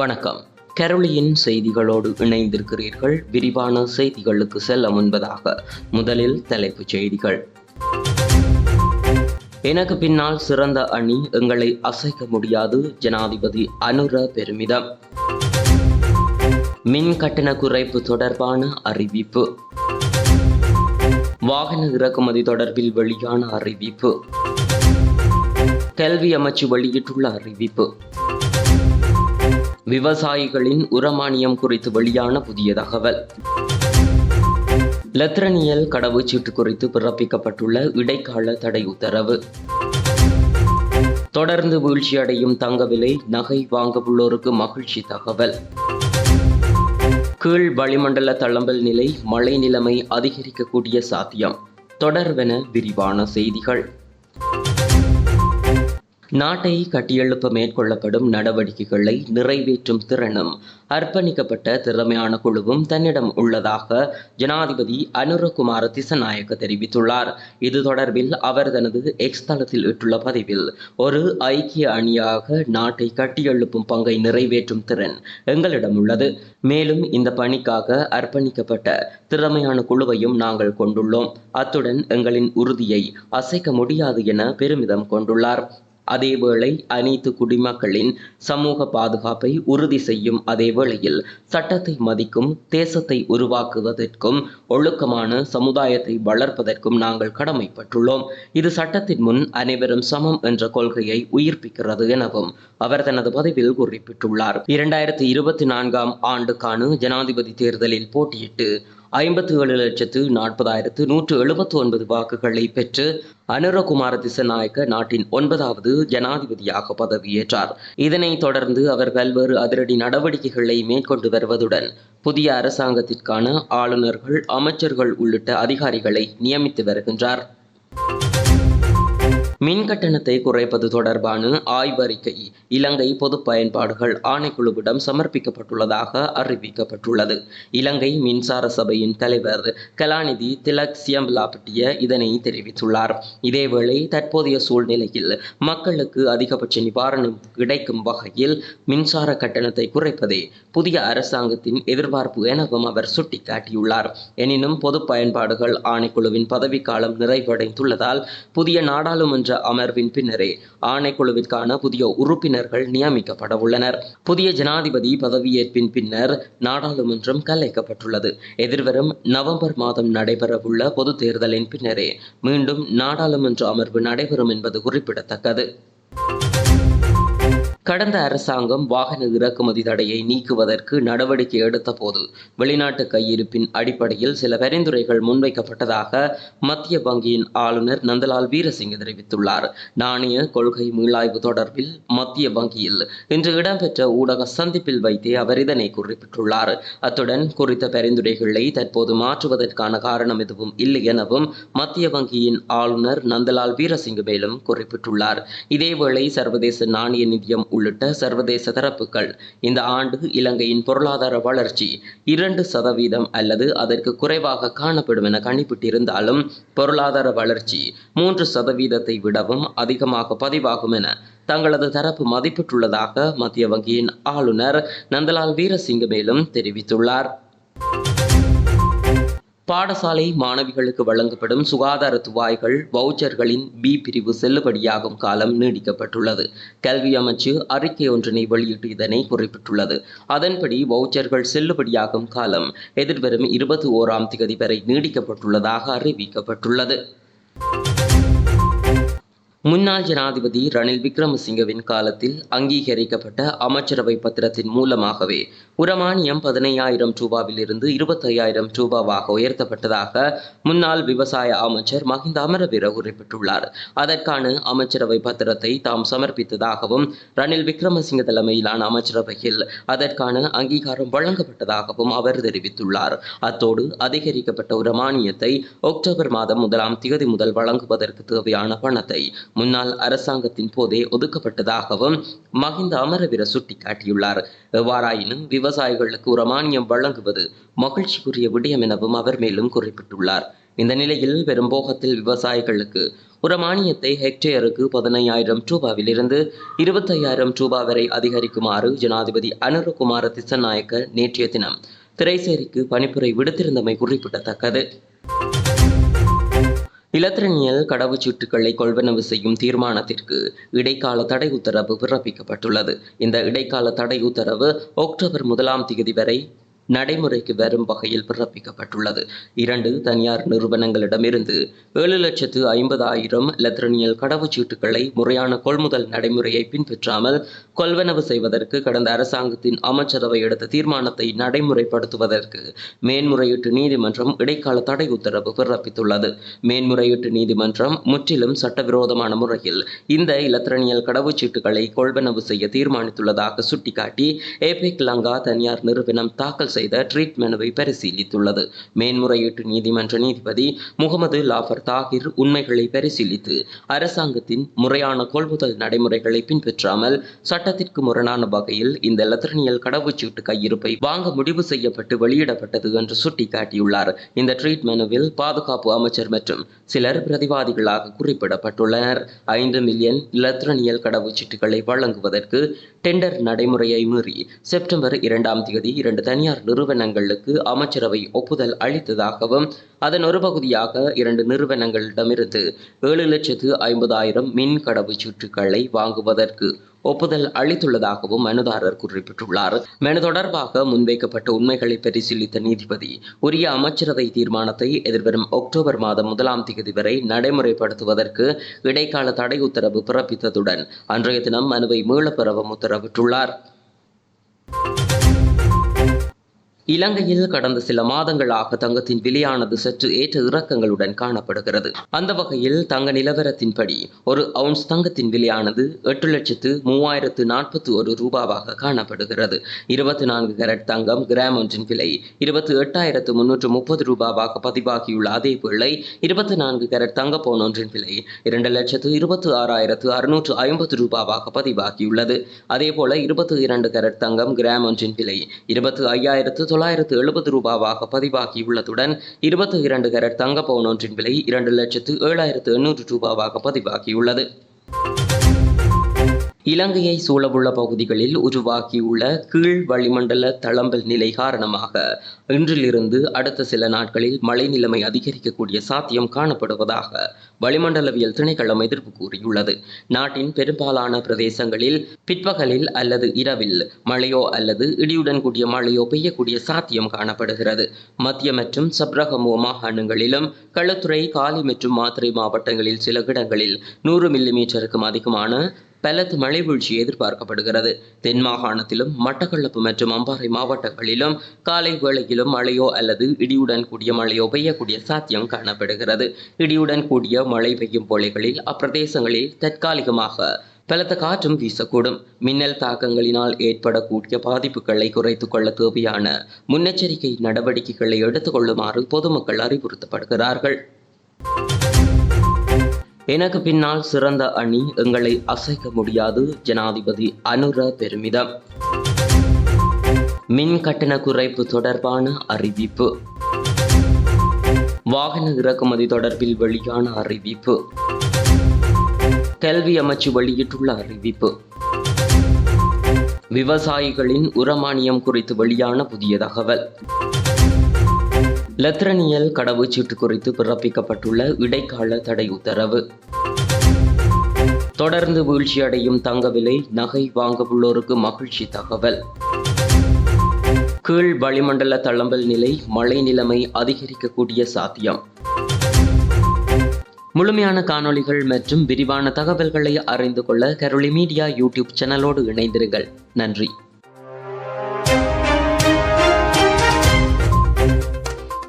வணக்கம். கரோலியின் செய்திகளோடு இணைந்திருக்கிறீர்கள். விரிவான செய்திகளுக்கு செல்ல முன்பதாக முதலில் தலைப்புச் செய்திகள். எனக்கு பின்னால் சிறந்த அணி எங்களை அசைக்க முடியாது ஜனாதிபதி அனுர பெருமிதம். மின் கட்டண குறைப்பு தொடர்பான அறிவிப்பு. வாகன இறக்குமதி தொடர்பில் வெளியான அறிவிப்பு. கல்வி அமைச்சு வெளியிட்டுள்ள அறிவிப்பு. விவசாயிகளின் உரமானியம் குறித்து வெளியான புதிய தகவல். லெத்ரனியல் கடவுச்சீட்டு குறித்து பிறப்பிக்கப்பட்டுள்ள இடைக்கால தடை உத்தரவு. தொடர்ந்து வீழ்ச்சியடையும் தங்க விலை நகை வாங்கவுள்ளோருக்கு மகிழ்ச்சி தகவல். கீழ் வளிமண்டல தளம்பல் நிலை மழை நிலைமை அதிகரிக்கக்கூடிய சாத்தியம். தொடர்வென விரிவான செய்திகள். நாட்டை கட்டியெழுப்ப மேற்கொள்ளப்படும் நடவடிக்கைகளை நிறைவேற்றும் திறனும் அர்ப்பணிக்கப்பட்ட திறமையான குழுவும் தன்னிடம் உள்ளதாக ஜனாதிபதி அனுரகுமார திசநாயக்க தெரிவித்துள்ளார். இது தொடர்பில் அவர் தனது எக்ஸ் தளத்தில் இட்டுள்ள பதிவில் ஒரு ஐக்கிய அணியாக நாட்டை கட்டியெழுப்பும் பங்கை நிறைவேற்றும் திறன் எங்களிடம் உள்ளது. மேலும் இந்த பணிக்காக அர்ப்பணிக்கப்பட்ட திறமையான குழுவையும் நாங்கள் கொண்டுள்ளோம். அத்துடன் எங்களின் உறுதியை அசைக்க முடியாது என பெருமிதம் கொண்டுள்ளார். அதேவேளை அனைத்து குடிமக்களின் சமூக பாதுகாப்பை உறுதி செய்யும் அதே வேளையில் சட்டத்தை மதிக்கும் தேசத்தை உருவாக்குவதற்கும் ஒழுக்கமான சமுதாயத்தை வளர்ப்பதற்கும் நாங்கள் கடமைப்பட்டுள்ளோம். இது சட்டத்தின் முன் அனைவரும் சமம் என்ற கொள்கையை உயிர்ப்பிக்கிறது எனவும் அவர் தனது பதிவில் குறிப்பிட்டுள்ளார். இரண்டாயிரத்தி இருபத்தி நான்காம் ஆண்டுக்கான ஜனாதிபதி தேர்தலில் போட்டியிட்டு ஐம்பத்தி ஏழு லட்சத்து நாற்பதாயிரத்து நூற்று எழுபத்தி ஒன்பது வாக்குகளை பெற்று அனுரகுமார திசநாயக்க நாட்டின் ஒன்பதாவது ஜனாதிபதியாக பதவியேற்றார். இதனைத் தொடர்ந்து அவர் பல்வேறு அதிரடி நடவடிக்கைகளை மேற்கொண்டு வருவதுடன் புதிய அரசாங்கத்திற்கான ஆளுநர்கள் அமைச்சர்கள் உள்ளிட்ட அதிகாரிகளை நியமித்து வருகின்றார். மின் கட்டணத்தை குறைப்பது தொடர்பான ஆய்வறிக்கை இலங்கை பொது பயன்பாடுகள் ஆணைக்குழுவிடம் சமர்ப்பிக்கப்பட்டுள்ளதாக அறிவிக்கப்பட்டுள்ளது. இலங்கை மின்சார சபையின் தலைவர் கலாநிதி திலக் சியம்பலாபட்டிய இதனை தெரிவித்துள்ளார். இதேவேளை தற்போதைய சூழ்நிலையில் மக்களுக்கு அதிகபட்ச நிவாரணம் கிடைக்கும் வகையில் மின்சார கட்டணத்தை குறைப்பதே புதிய அரசாங்கத்தின் எதிர்பார்ப்பு எனவும் அவர் சுட்டிக்காட்டியுள்ளார். எனினும் பொது பயன்பாடுகள் ஆணைக்குழுவின் பதவிக்காலம் நிறைவடைந்துள்ளதால் புதிய நாடாளுமன்ற அமர்வின் பின்னரே ஆணைக்குழுவிற்கான புதிய உறுப்பினர்கள் நியமிக்கப்பட உள்ளனர். புதிய ஜனாதிபதி பதவியேற்பின் பின்னர் நாடாளுமன்றம் கலைக்கப்பட்டுள்ளது. எதிர்வரும் நவம்பர் மாதம் நடைபெறவுள்ள பொது தேர்தலின் பின்னரே மீண்டும் நாடாளுமன்ற அமர்வு நடைபெறும் என்பது குறிப்பிடத்தக்கது. கடந்த அரசாங்கம் வாகன இறக்குமதி தடையை நீக்குவதற்கு நடவடிக்கை எடுத்த போது வெளிநாட்டு கையிருப்பின் அடிப்படையில் சில பரிந்துரைகள் முன்வைக்கப்பட்டதாக மத்திய வங்கியின் ஆளுநர் நந்தலால் வீரசிங்க தெரிவித்துள்ளார். நாணய கொள்கை மீளாய்வு தொடர்பில் மத்திய வங்கியில் இன்று இடம்பெற்ற ஊடக சந்திப்பில் வைத்தே அவர் இதனை குறிப்பிட்டுள்ளார். அத்துடன் குறித்த பரிந்துரைகளை தற்போது மாற்றுவதற்கான காரணம் எதுவும் இல்லை எனவும் மத்திய வங்கியின் ஆளுநர் நந்தலால் வீரசிங்க மேலும் குறிப்பிட்டுள்ளார். இதேவேளை சர்வதேச நாணய நிதியம் உள்ளிட்ட சர்வதேச தரப்புகள் இந்த ஆண்டு இலங்கையின் பொருளாதார வளர்ச்சி இரண்டு சதவீதம் அல்லது அதற்கு குறைவாக காணப்படும் என கணிப்பிட்டிருந்தாலும் பொருளாதார வளர்ச்சி மூன்று சதவீதத்தை விடவும் அதிகமாக பதிவாகும் என தங்களது தரப்பு மதிப்பிட்டுள்ளதாக மத்திய வங்கியின் ஆளுநர் நந்தலால் வீரசிங்க மேலும் தெரிவித்துள்ளார். பாடசாலை மாணவிகளுக்கு வழங்கப்படும் சுகாதார துவாய்கள் வவுச்சர்களின் பி பிரிவு செல்லுபடியாகும் காலம் நீடிக்கப்பட்டுள்ளது. கல்வி அமைச்சு அறிக்கை ஒன்றினை வெளியிட்டு இதனை குறிப்பிட்டுள்ளது. அதன்படி வவுச்சர்கள் செல்லுபடியாகும் காலம் எதிர்வரும் இருபத்தி ஓராம் திகதி வரை நீடிக்கப்பட்டுள்ளதாக அறிவிக்கப்பட்டுள்ளது. முன்னாள் ஜனாதிபதி ரணில் விக்ரமசிங்கவின் காலத்தில் அங்கீகரிக்கப்பட்ட அமைச்சரவை பத்திரத்தின் மூலமாகவே உரமானியம் பதினையாயிரம் ரூபாவிலிருந்து இருபத்தையாயிரம் ரூபாவாக உயர்த்தப்பட்டதாக முன்னாள் விவசாய அமைச்சர் மஹிந்த அமரவீர குறிப்பிட்டுள்ளார். அதற்கான அமைச்சரவை பத்திரத்தை தாம் சமர்ப்பித்ததாகவும் ரணில் விக்ரமசிங்க தலைமையிலான அமைச்சரவையில் அதற்கான அங்கீகாரம் வழங்கப்பட்டதாகவும் அவர் தெரிவித்துள்ளார். அத்தோடு அதிகரிக்கப்பட்ட உரமானியத்தை அக்டோபர் மாதம் முதலாம் திகதி முதல் வழங்குவதற்கு தேவையான பணத்தை முன்னாள் அரசாங்கத்தின் போதே ஒதுக்கப்பட்டதாகவும் மஹிந்த அமரவீர சுட்டிக்காட்டியுள்ளார். எவ்வாறாயினும் விவசாயிகளுக்கு உரமானியம் வழங்குவது மகிழ்ச்சிக்குரிய விடயம் எனவும் அவர் மேலும் குறிப்பிட்டுள்ளார். இந்த நிலையில் பெரும்போகத்தில் விவசாயிகளுக்கு ஒரு மானியத்தை ஹெக்டேருக்கு பதினையாயிரம் ரூபாவிலிருந்து இருபத்தையாயிரம் ரூபாய் வரை அதிகரிக்குமாறு ஜனாதிபதி அனுரகுமார திசநாயக்க நேற்றைய தினம் திரைசேரிக்கு பணிப்புரை விடுத்திருந்தமை குறிப்பிடத்தக்கது. இலத்திரனியல் கடவுச்சீட்டுகளை கொள்வனவு செய்யும் தீர்மானத்திற்கு இடைக்கால தடை உத்தரவு பிறப்பிக்கப்பட்டுள்ளது. இந்த இடைக்கால தடை உத்தரவு அக்டோபர் முதலாம் தேதி வரை நடைமுறைக்கு வரும் வகையில் பிறப்பிக்கப்பட்டுள்ளது. இரண்டு தனியார் நிறுவனங்களிடமிருந்து ஏழு லட்சத்து ஐம்பதாயிரம் இலத்திரனியல் கடவுச்சீட்டுகளை முறையான கொள்முதல் நடைமுறையை பின்பற்றாமல் கொள்வனவு செய்வதற்கு கடந்த அரசாங்கத்தின் அமைச்சரவை எடுத்த தீர்மானத்தை நடைமுறைப்படுத்துவதற்கு மேன்முறையீட்டு நீதிமன்றம் இடைக்கால தடை உத்தரவு பிறப்பித்துள்ளது. மேன்முறையீட்டு நீதிமன்றம் முற்றிலும் சட்டவிரோதமான முறையில் இந்த இலத்திரனியல் கடவுச்சீட்டுகளை கொள்வனவு செய்ய தீர்மானித்துள்ளதாக சுட்டிக்காட்டி ஏபெக் லங்கா தனியார் நிறுவனம் தாக்கல் செய்த ட்ரீட் மெனுவை பரிசீலித்துள்ளது. மேன்முறையீட்டு நீதிமன்ற நீதிபதி முகமது லாஃபர் தாகிர் உண்மைகளை பரிசீலித்து அரசாங்கத்தின் முறையான கொள்முதல் நடைமுறைகளை பின்பற்றாமல் சட்டத்திற்கு முரணான வகையில் இந்த லத்திரனியல் கடவுச்சீட்டு கையிருப்பை வாங்க முடிவு செய்யப்பட்டு வெளியிடப்பட்டது என்று சுட்டிக்காட்டியுள்ளார். இந்த ட்ரீட் மெனுவில் பாதுகாப்பு அமைச்சர் மற்றும் சிலர் பிரதிவாதிகளாக குறிப்பிடப்பட்டுள்ளனர். ஐந்து மில்லியன் இலத்திரனியல் கடவுச்சீட்டுகளை வழங்குவதற்கு டெண்டர் நடைமுறையை மீறி செப்டம்பர் இரண்டாம் தேதி இரண்டு தனியார் நிறுவனங்களுக்கு அமைச்சரவை ஒப்புதல் அளித்ததாகவும் அதன் ஒரு பகுதியாக இரண்டு நிறுவனங்களிடமிருந்து ஏழு லட்சத்து ஐம்பதாயிரம் மின் கடவு கடவுச்சீட்டுகளை வாங்குவதற்கு ஒப்புதல் அளித்துள்ளதாகவும் மனுதாரர் குறிப்பிட்டுள்ளார். மனு தொடர்பாக முன்வைக்கப்பட்ட உண்மைகளை பரிசீலித்த நீதிபதி உரிய அமைச்சரவை தீர்மானத்தை எதிர்வரும் அக்டோபர் மாதம் முதலாம் தேதி வரை நடைமுறைப்படுத்துவதற்கு இடைக்கால தடை உத்தரவு பிறப்பித்ததுடன் அன்றைய தினம் மனுவை மீளப்பெறவும் உத்தரவிட்டுள்ளார். இலங்கையில் கடந்த சில மாதங்களாக தங்கத்தின் விலையானது சற்று ஏற்ற இறக்கங்களுடன் காணப்படுகிறது. அந்த வகையில் தங்க நிலவரத்தின்படி ஒரு அவுன்ஸ் தங்கத்தின் விலையானது எட்டு லட்சத்து மூவாயிரத்து நாற்பத்தி ஒரு ரூபாவாக காணப்படுகிறது. இருபத்தி நான்கு கரட் தங்கம் கிராம் ஒன்றின் விலை இருபத்தி எட்டாயிரத்து முன்னூற்று முப்பது ரூபாவாக பதிவாகியுள்ள அதே வேளை இருபத்தி நான்கு கேரட் தங்க பவுன் ஒன்றின் விலை இரண்டு லட்சத்து இருபத்தி ஆறாயிரத்து அறுநூற்று ஐம்பது ரூபாவாக பதிவாகியுள்ளது. அதேபோல இருபத்தி இரண்டு கேரட் தங்கம் கிராம் ஒன்றின் விலை இருபத்தி ஐயாயிரத்து தொள்ளாயிரத்து எழுபது ரூபாவாக பதிவாகியுள்ளதுடன் இருபத்தி இரண்டு கேரட் தங்க பவுன் ஒன்றின் விலை இரண்டு லட்சத்து ஏழாயிரத்து எண்ணூறு ரூபாவாக பதிவாகியுள்ளது. இலங்கையை சூழவுள்ள பகுதிகளில் உருவாகியுள்ள கீழ் வளிமண்டல தளம்பல் நிலை காரணமாக இன்றிலிருந்து அடுத்த சில நாட்களில் மழை நிலைமை அதிகரிக்கக்கூடிய சாத்தியம் காணப்படுவதாக வளிமண்டலவியல் திணைக்களம் எதிர்ப்பு கூறியுள்ளது. நாட்டின் பெரும்பாலான பிரதேசங்களில் பிற்பகலில் அல்லது இரவில் மழையோ அல்லது இடியுடன் கூடிய மழையோ பெய்யக்கூடிய சாத்தியம் காணப்படுகிறது. மத்திய மற்றும் சப்ரகமோ மாகாணங்களிலும் களுத்துறை காலி மற்றும் மாத்திரை மாவட்டங்களில் சில இடங்களில் நூறு மில்லிமீட்டருக்கும் அதிகமான பலத்த மழை வீழ்ச்சி எதிர்பார்க்கப்படுகிறது. தென் மாகாணத்திலும் மட்டக்களப்பு மற்றும் அம்பாறை மாவட்டங்களிலும் காலை வேளையிலும் மழையோ அல்லது இடியுடன் கூடிய மழையோ பெய்யக்கூடிய சாத்தியம் காணப்படுகிறது. இடியுடன் கூடிய மழை பெய்யும் போலைகளில் அப்பிரதேசங்களில் தற்காலிகமாக பலத்த காற்றும் வீசக்கூடும். மின்னல் தாக்கங்களினால் ஏற்படக்கூடிய பாதிப்புகளை குறைத்துக் கொள்ள தேவையான முன்னெச்சரிக்கை நடவடிக்கைகளை எடுத்துக்கொள்ளுமாறு பொதுமக்கள் அறிவுறுத்தப்படுகிறார்கள். எனக்கு பின்னால் சிறந்த அணி எங்களை அசைக்க முடியாது ஜனாதிபதி அனுர பெருமிதம். மின் கட்டண குறைப்பு தொடர்பான அறிவிப்பு. வாகன இறக்குமதி தொடர்பில் வெளியான அறிவிப்பு. கல்வி அமைச்சு வெளியிட்டுள்ள அறிவிப்பு. விவசாயிகளின் உரமானியம் குறித்து வெளியான புதிய தகவல். லத்திரனியல் கடவுச்சீட்டு குறித்து பிறப்பிக்கப்பட்டுள்ள இடைக்கால தடை உத்தரவு. தொடர்ந்து வீழ்ச்சியடையும் தங்க விலை நகை வாங்க உள்ளோருக்கு மகிழ்ச்சி தகவல். கீழ் வளிமண்டல தளம்பல் நிலை மழை நிலைமை அதிகரிக்கக்கூடிய சாத்தியம். முழுமையான காணொளிகள் மற்றும் விரிவான தகவல்களை அறிந்து கொள்ள கரோலி மீடியா யூடியூப் சேனலோடு இணைந்திருங்கள். நன்றி.